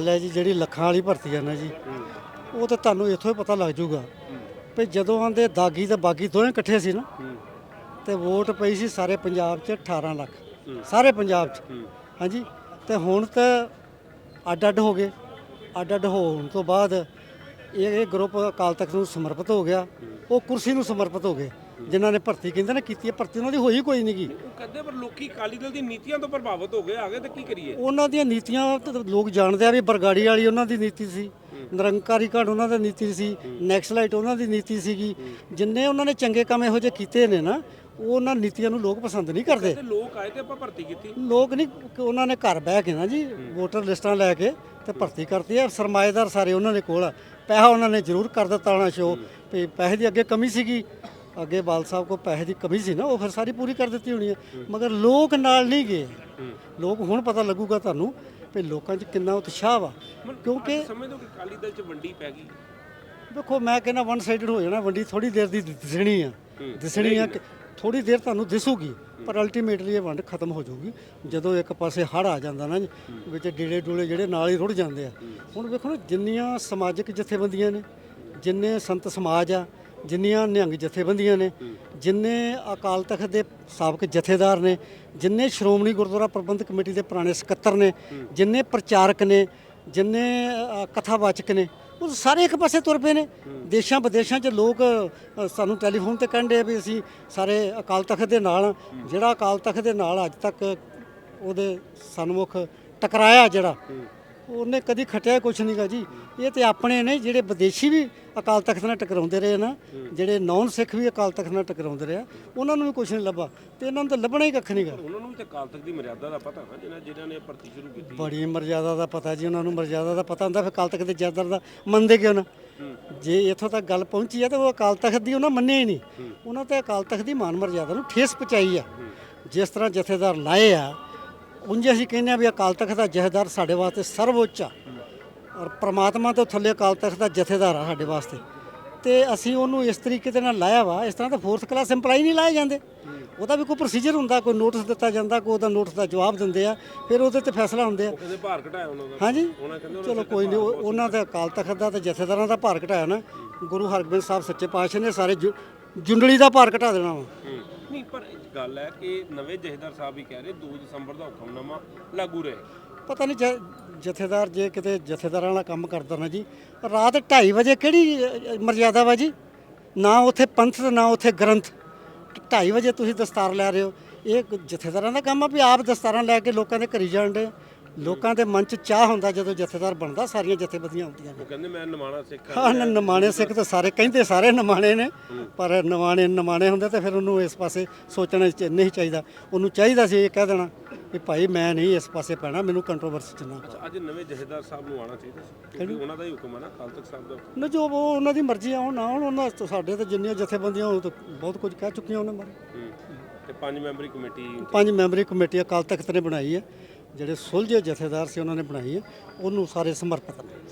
ਗੱਲ ਹੈ ਜੀ, ਜਿਹੜੀ ਲੱਖਾਂ ਵਾਲੀ ਭਰਤੀ ਹੈ ਨਾ ਜੀ, ਉਹ ਤਾਂ ਤੁਹਾਨੂੰ ਇੱਥੋਂ ਹੀ ਪਤਾ ਲੱਗ ਜਾਊਗਾ ਵੀ ਜਦੋਂ ਆਂਦੇ ਦਾਗੀ ਤੇ ਬਾਗੀ ਦੋਵੇਂ ਇਕੱਠੇ ਸੀ ਨਾ, ਤੇ ਵੋਟ ਪਈ ਸੀ ਸਾਰੇ ਪੰਜਾਬ 'ਚ 18 ਲੱਖ, ਸਾਰੇ ਪੰਜਾਬ 'ਚ। ਹਾਂਜੀ, ਤੇ ਹੁਣ ਤਾਂ ਅੱਡ ਅੱਡ ਹੋ ਗਏ। ਅੱਡ ਅੱਡ ਹੋਣ ਤੋਂ ਬਾਅਦ ਇਹ ਇਹ ਗਰੁੱਪ ਅਕਾਲ ਤਖਤ ਨੂੰ ਸਮਰਪਿਤ ਹੋ ਗਿਆ, ਉਹ ਕੁਰਸੀ ਨੂੰ ਸਮਰਪਿਤ ਹੋ ਗਏ। ਜਿਨ੍ਹਾਂ ਨੇ ਭਰਤੀ ਕਹਿੰਦੇ ਨਾ ਕੀਤੀ ਹੈ ਭਰਤੀ ਉਹਨਾਂ ਦੀ ਹੋਈ ਕੋਈ ਨਹੀਂ ਗੀ ਕਹਿੰਦੇ ਪਰ ਲੋਕੀ ਅਕਾਲੀ ਦਲ ਦੀ ਨੀਤੀਆਂ ਤੋਂ ਪ੍ਰਭਾਵਿਤ ਹੋ ਗਏ ਆਗੇ ਤੇ ਕੀ ਕਰੀਏ? ਉਹਨਾਂ ਦੀਆਂ ਨੀਤੀਆਂ ਤਾਂ ਲੋਕ ਜਾਣਦੇ ਆ ਵੀ ਬਰਗਾੜੀ ਵਾਲੀ ਉਹਨਾਂ ਦੀ ਨੀਤੀ ਸੀ ਨਿਰੰਕਾਰੀ ਘਾਟ ਉਹਨਾਂ ਦੀ ਨੀਤੀ ਸੀ ਨੈਕਸਲਾਈਟ ਉਹਨਾਂ ਦੀ ਨੀਤੀ ਸੀਗੀ। ਜਿੰਨੇ ਉਹਨਾਂ ਨੇ ਚੰਗੇ ਕੰਮ ਇਹੋ ਜਿਹੇ ਕੀਤੇ ਨੇ ਨਾ ਉਹ ਉਹਨਾਂ ਨੀਤੀਆਂ ਨੂੰ ਲੋਕ ਪਸੰਦ ਨਹੀਂ ਕਰਦੇ। ਤੇ ਲੋਕ ਆਏ ਤੇ ਆਪਾਂ ਭਰਤੀ ਕੀਤੀ। ਲੋਕ ਨਹੀਂ ਉਹਨਾਂ ਨੇ ਘਰ ਬਹਿ ਕੇ ਨਾ ਜੀ ਵੋਟਰ ਲਿਸਟਾਂ ਲੈ ਕੇ ਤੇ ਭਰਤੀ ਕਰਤੀ ਹੈ ਸਰਮਾਏਦਾਰ ਸਾਰੇ ਉਹਨਾਂ ਦੇ ਕੋਲ ਆ। ਪੈਸਾ ਉਹਨਾਂ ਨੇ ਜ਼ਰੂਰ ਕਰ ਦਿੱਤਾ ਹੋਣਾ ਸ਼ੋ ਪੈਸੇ ਦੀ ਅੱਗੇ ਕਮੀ ਸੀਗੀ। ਅੱਗੇ ਬਾਲ ਸਾਹਿਬ ਕੋ ਪੈਸੇ ਦੀ ਕਮੀ ਸੀ ਨਾ ਉਹ ਫਿਰ ਸਾਰੀ ਪੂਰੀ ਕਰ ਦਿੱਤੀ ਹੋਣੀ ਹੈ। ਮਗਰ ਲੋਕ ਨਾਲ ਨਹੀਂ ਗਏ। ਲੋਕ ਹੁਣ ਪਤਾ ਲੱਗੂਗਾ ਤੁਹਾਨੂੰ ਵੀ ਲੋਕਾਂ 'ਚ ਕਿੰਨਾ ਉਤਸ਼ਾਹ ਵਾ। ਕਿਉਂਕਿ ਸਮਝਦੇ ਕਿ ਅਕਾਲੀ ਦਲ 'ਚ ਵੰਡੀ ਪੈ ਗਈ। ਦੇਖੋ ਮੈਂ ਕਹਿੰਦਾ ਵਨ ਸਾਈਡਡ ਹੋ ਜਾਣਾ ਵੰਡੀ ਥੋੜੀ ਦੇਰ ਦੀ ਦਿਸਣੀ ਆ। ਦਿਸਣੀ ਆ ਥੋੜੀ ਦੇਰ ਤੁਹਾਨੂੰ ਦਿਸੂਗੀ ਪਰ ਅਲਟੀਮੇਟਲੀ ਇਹ ਵੰਡ ਖਤਮ ਹੋ ਜਾਊਗੀ। ਜਦੋਂ ਇੱਕ ਪਾਸੇ ਹੜ ਆ ਜਾਂਦਾ ਨਾ ਵਿੱਚ ਡੇੜੇ ਡੋਲੇ ਜਿਹੜੇ ਨਾਲ ਹੀ ਰੁੜ ਜਾਂਦੇ ਆ। ਹੁਣ ਵੇਖੋ ਨਾ ਜਿੰਨੀਆਂ ਸਮਾਜਿਕ ਜਥੇਬੰਦੀਆਂ ਨੇ ਜਿੰਨੇ ਸੰਤ ਸਮਾਜ ਆ ਜਿੰਨੀਆਂ ਨਿਹੰਗ ਜਥੇਬੰਦੀਆਂ ਨੇ, ਜਿੰਨੇ ਅਕਾਲ ਤਖਤ ਦੇ ਸਾਬਕ ਜਥੇਦਾਰ ਨੇ, ਜਿੰਨੇ ਸ਼੍ਰੋਮਣੀ ਗੁਰਦੁਆਰਾ ਪ੍ਰਬੰਧਕ ਕਮੇਟੀ ਦੇ ਪੁਰਾਣੇ ਸਕੱਤਰ ਨੇ, ਜਿੰਨੇ ਪ੍ਰਚਾਰਕ ਨੇ, ਜਿੰਨੇ ਕਥਾਵਾਚਕ ਨੇ, ਉਹ ਸਾਰੇ ਇੱਕ ਪਾਸੇ ਤੁਰ ਪਏ ਨੇ ਦੇਸ਼ਾਂ ਵਿਦੇਸ਼ਾਂ 'ਚ ਲੋਕ ਸਾਨੂੰ ਟੈਲੀਫੋਨ ਤੇ ਕਹਿੰਦੇ ਆ ਵੀ ਅਸੀਂ ਸਾਰੇ ਅਕਾਲ ਤਖਤ ਦੇ ਨਾਲ ਹਾਂ। ਜਿਹੜਾ ਅਕਾਲ ਤਖਤ ਦੇ ਨਾਲ ਅੱਜ ਤੱਕ ਉਹਦੇ ਸਨਮੁਖ ਟਕਰਾਇਆ ਜਿਹੜਾ ਉਹਨੇ ਕਦੀ ਖਟਿਆ ਕੁਛ ਨਹੀਂਗਾ ਜੀ। ਇਹ ਤੇ ਆਪਣੇ ਨੇ ਜਿਹੜੇ ਵਿਦੇਸ਼ੀ ਵੀ ਅਕਾਲ ਤਖਤ ਨਾਲ ਟਕਰਾਉਂਦੇ ਰਹੇ ਨਾ ਜਿਹੜੇ ਨੌਨ ਸਿੱਖ ਵੀ ਅਕਾਲ ਤਖਤ ਨਾਲ ਟਕਰਾਉਂਦੇ ਰਹੇ ਆ, ਉਹਨਾਂ ਨੂੰ ਵੀ ਕੁਛ ਨਹੀਂ ਲੱਭਾ। ਤੇ ਇਹਨਾਂ ਨੂੰ ਤਾਂ ਲੱਭਣਾ ਹੀ ਕੱਖ ਨਹੀਂਗਾ ਉਹਨਾਂ ਨੂੰ ਵੀ ਤੇ ਅਕਾਲ ਤਖਤ ਦੀ ਮਰਿਆਦਾ ਦਾ ਪਤਾ ਨਾ ਜਿਨ੍ਹਾਂ ਜਿਨ੍ਹਾਂ ਨੇ ਭਰਤੀ ਸ਼ੁਰੂ ਕੀਤੀ। ਬੜੀ ਮਰਜ਼ਾਦਾ ਦਾ ਪਤਾ ਜੀ ਉਹਨਾਂ ਨੂੰ ਮਰਜ਼ਾਦਾ ਦਾ ਪਤਾ ਹੁੰਦਾ ਫਿਰ ਅਕਾਲ ਤਖਤ ਦੇ ਜਦਰ ਦਾ ਮੰਨਦੇ ਕਿਉਂ ਨਾ? ਜੇ ਇੱਥੋਂ ਤੱਕ ਗੱਲ ਪਹੁੰਚੀ ਹੈ ਤਾਂ ਉਹ ਅਕਾਲ ਤਖਤ ਦੀ ਉਹਨਾਂ ਮੰਨਿਆ ਹੀ ਨਹੀਂ। ਉਹਨਾਂ ਤੇ ਅਕਾਲ ਤਖਤ ਦੀ ਮਾਨ ਮਰਜ਼ਾਦਾ ਨੂੰ ਠੇਸ ਪਹੁੰਚਾਈ ਆ। ਜਿਸ ਤਰ੍ਹਾਂ ਜਥੇਦਾਰ ਲਾਏ ਆ ਉਂਝ ਅਸੀਂ ਕਹਿੰਦੇ ਆ ਵੀ ਅਕਾਲ ਤਖਤ ਦਾ ਜਥੇਦਾਰ ਸਾਡੇ ਵਾਸਤੇ ਸਰਵਉੱਚ ਆ। ਔਰ ਪ੍ਰਮਾਤਮਾ ਤੋਂ ਥੱਲੇ ਅਕਾਲ ਤਖਤ ਦਾ ਜਥੇਦਾਰ ਆ ਸਾਡੇ ਵਾਸਤੇ। ਤੇ ਅਸੀਂ ਉਹਨੂੰ ਇਸ ਤਰੀਕੇ ਦੇ ਨਾਲ ਲਾਇਆ ਵਾ ਇਸ ਤਰ੍ਹਾਂ ਤਾਂ ਫੋਰਥ ਕਲਾਸ EMPLOYE ਨਹੀਂ ਲਾਏ ਜਾਂਦੇ। ਉਹਦਾ ਵੀ ਕੋਈ ਪ੍ਰੋਸੀਜਰ ਹੁੰਦਾ ਕੋਈ ਨੋਟਿਸ ਦਿੱਤਾ ਜਾਂਦਾ ਕੋਈ ਉਹਦਾ ਨੋਟਿਸ ਦਾ ਜਵਾਬ ਦਿੰਦੇ ਆ ਫਿਰ ਉਹਦੇ ਤੇ ਫੈਸਲਾ ਹੁੰਦੇ ਆ। ਉਹ ਕਹਿੰਦੇ ਭਾਰ ਘਟਾਇਆ ਉਹਨਾਂ ਦਾ। ਹਾਂਜੀ? ਚਲੋ ਕੋਈ ਨਹੀਂ ਉਹ- ਉਹਨਾਂ ਦਾ ਅਕਾਲ ਤਖਤ ਦਾ ਤੇ ਜਥੇਦਾਰਾਂ ਦਾ ਭਾਰ ਘਟਾਇਆ ਨਾ। ਗੁਰੂ ਹਰਗੋਬਿੰਦ ਸਾਹਿਬ ਸੱਚੇ ਪਾਤਸ਼ਾਹ ਨੇ ਸਾਰੇ ਜੁੰਡਲੀ ਦਾ ਭਾਰ ਘਟਾ ਦੇਣਾ ਵਾ। ਨਹੀਂ ਪਰ ਗੱਲ ਹੈ ਕਿ ਨਵੇਂ ਜਹੇਦਾਰ ਸਾਹਿਬ ਵੀ ਕਹਿ ਰਹੇ 2 ਦਸੰਬਰ ਦਾ ਹੁਕਮਨਾਮਾ ਲਾਗੂ ਰਹੇ। ਪਤਾ ਨਹੀਂ ਜ- ਜਥੇਦਾਰ ਜੇ ਕਿਤੇ ਜਥੇਦਾਰਾਂ ਵਾਲਾ ਕੰਮ ਕਰਦਾ ਨਾ ਜੀ ਰਾਤ 2:30 ਵਜੇ ਕਿਹੜੀ ਅ, ਮਰਜ਼ਾਦਾ ਵਾ ਜੀ? ਨਾ ਉੱਥੇ ਪੰਥ ਤੇ ਨਾ ਉੱਥੇ ਗ੍ਰੰਥ। 2:30 ਵਜੇ ਤੁਸੀਂ ਦਸਤਾਰ ਲੈ ਰਹੇ ਹੋ। ਇਹ ਜਥੇਦਾਰਾਂ ਦਾ ਕੰਮ ਆ ਵੀ ਆਪ ਦਸਤਾਰਾਂ ਲੈ ਕੇ ਲੋਕਾਂ ਦੇ ਘਰੀ ਜਾਣ ਦੇ ਲੋਕਾਂ ਦੇ ਮਨ 'ਚ ਚਾਹ ਹੁੰਦਾ ਜਦੋਂ ਜਥੇਦਾਰ ਬਣਦਾ ਸਾਰੀਆਂ ਜਥੇਬੰਦੀਆਂ ਹੁੰਦੀਆਂ ਨੇ। ਉਹ ਕਹਿੰਦੇ ਮੈਂ ਨਿਮਾਣਾ ਸਿੱਖ ਹਾਂ ਹਾਂ ਨਿਮਾਣੇ ਸਿੱਖ ਤਾਂ ਸਾਰੇ ਕਹਿੰਦੇ ਸਾਰੇ ਨਿਮਾਣੇ ਨੇ ਪਰ ਨਿਮਾਣੇ ਨਿਮਾਣੇ ਹੁੰਦੇ ਤੇ ਫਿਰ ਉਹਨੂੰ ਇਸ ਪਾਸੇ ਸੋਚਣਾ ਚ- ਨਹੀਂ ਚਾਹੀਦਾ। ਉਹਨੂੰ ਚਾਹੀਦਾ ਸੀ ਇਹ ਕਹਿ ਦੇਣਾ ਕਿ ਭਾਈ ਮੈਂ ਨਹੀਂ ਇਸ ਪਾਸੇ ਪੈਣਾ ਮੈਨੂੰ ਕੰਟਰੋਵਰਸੀ ਚ ਨਾ ਅੱਜ ਨਵੇਂ ਜਹੇਦਾਰ ਸਾਹਿਬ ਨੂੰ ਆਉਣਾ ਚਾਹੀਦਾ ਸੀ ਕਿਉਂਕਿ ਉਹਨਾਂ ਦਾ ਹੀ ਹੁਕਮ ਹੈ ਨਾ ਅਕਾਲ ਤਖਤ ਸਾਹਿਬ ਦਾ। ਨਾ ਜੋ ਉਹ ਉਹਨਾਂ ਦੀ ਮਰਜ਼ੀ ਆ ਉਹ ਨਾ ਹੁਣ ਉਹਨਾਂ ਤੋਂ ਸਾਡੇ ਤੇ ਜਿੰਨੀਆਂ ਜਥੇਬੰਦੀਆਂ ਉਹ ਤਾਂ ਬਹੁਤ ਕੁਝ ਕਹਿ ਚੁੱਕੀਆਂ ਉਹਨਾਂ ਬਾਰੇ। ਹੂੰ ਤੇ ਪੰਜ ਮੈਂਬਰੀ ਕਮੇਟੀ ਪੰਜ ਮੈਂਬਰੀ ਕਮੇਟੀ ਅਕਾਲ ਤਖਤ ਨੇ ਬਣਾਈ ਹੈ। ਜਿਹੜੇ ਸੁਲਝੇ ਜਥੇਦਾਰ ਸੀ ਉਹਨਾਂ ਨੇ ਬਣਾਈ ਹੈ ਉਹਨੂੰ ਸਾਰੇ ਸਮਰਪਿਤ ਨੇ।